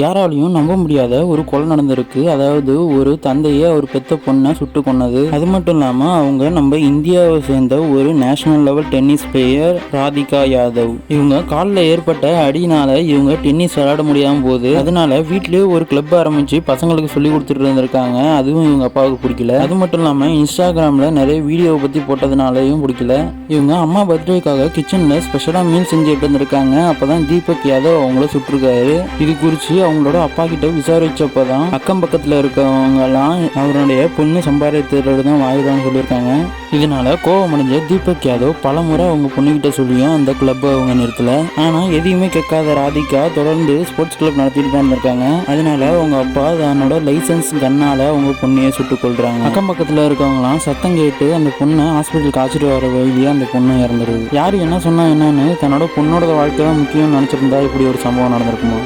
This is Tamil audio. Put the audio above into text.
யாராலையும் நம்ப முடியாத ஒரு கொலை நடந்திருக்கு. அதாவது ஒரு தந்தையை அவர் பெத்த பொண்ணை சுட்டு கொன்னது. அது மட்டும் இல்லாம அவங்க நம்ம இந்தியாவை சேர்ந்த ஒரு national level tennis player Radhika Yadav. இவங்க காலில் ஏற்பட்ட அடியினால இவங்க டென்னிஸ் விளையாட முடியாம போகுது. அதனால வீட்லயே ஒரு கிளப் ஆரம்பிச்சு பசங்களுக்கு சொல்லி கொடுத்துட்டு இருந்திருக்காங்க. அதுவும் இவங்க அப்பாவுக்கு பிடிக்கல. அது மட்டும் இல்லாம இன்ஸ்டாகிராம்ல நிறைய வீடியோவை பத்தி போட்டதுனாலையும் பிடிக்கல. இவங்க அம்மா பர்த்டேக்காக கிச்சன்ல ஸ்பெஷலா மீல் செஞ்சுட்டு இருந்திருக்காங்க. அப்பதான் தீபக் யாதவ் அவங்கள சுட்டிருக்காரு. இது குறித்து அவங்களோட அப்பா கிட்ட விசாரிச்சப்பதான் அக்கம் பக்கத்துல இருக்கவங்க எல்லாம் அவருடைய பொண்ணு சம்பாதித்ததோட தான் வாயுதான்னு சொல்லியிருக்காங்க. இதனால கோவமடைஞ்ச தீபக் யாதவ் பல முறை அவங்க பொண்ணுகிட்ட சொல்லியும் அந்த கிளப்பை அவங்க நிறுத்தல. ஆனா எதையுமே கேட்காத ராதிகா தொடர்ந்து ஸ்போர்ட்ஸ் கிளப் நடத்திட்டு தான் இருந்திருக்காங்க. அதனால அவங்க அப்பா தன்னோட லைசன்ஸ் கண்ணால அவங்க பொண்ணையை சுட்டுக் கொள்றாங்க அக்கம் பக்கத்துல இருக்கவங்களாம் சத்தம் கேட்டு அந்த பொண்ணை ஹாஸ்பிட்டலுக்கு அழைச்சிட்டு வர வழியே அந்த பொண்ணு இறந்துருது. யார் என்ன சொன்னா என்னன்னு தன்னோட பொண்ணோட வாழ்க்கை தான் முக்கியம் நினைச்சிருந்தா இப்படி ஒரு சம்பவம் நடந்திருக்குமா?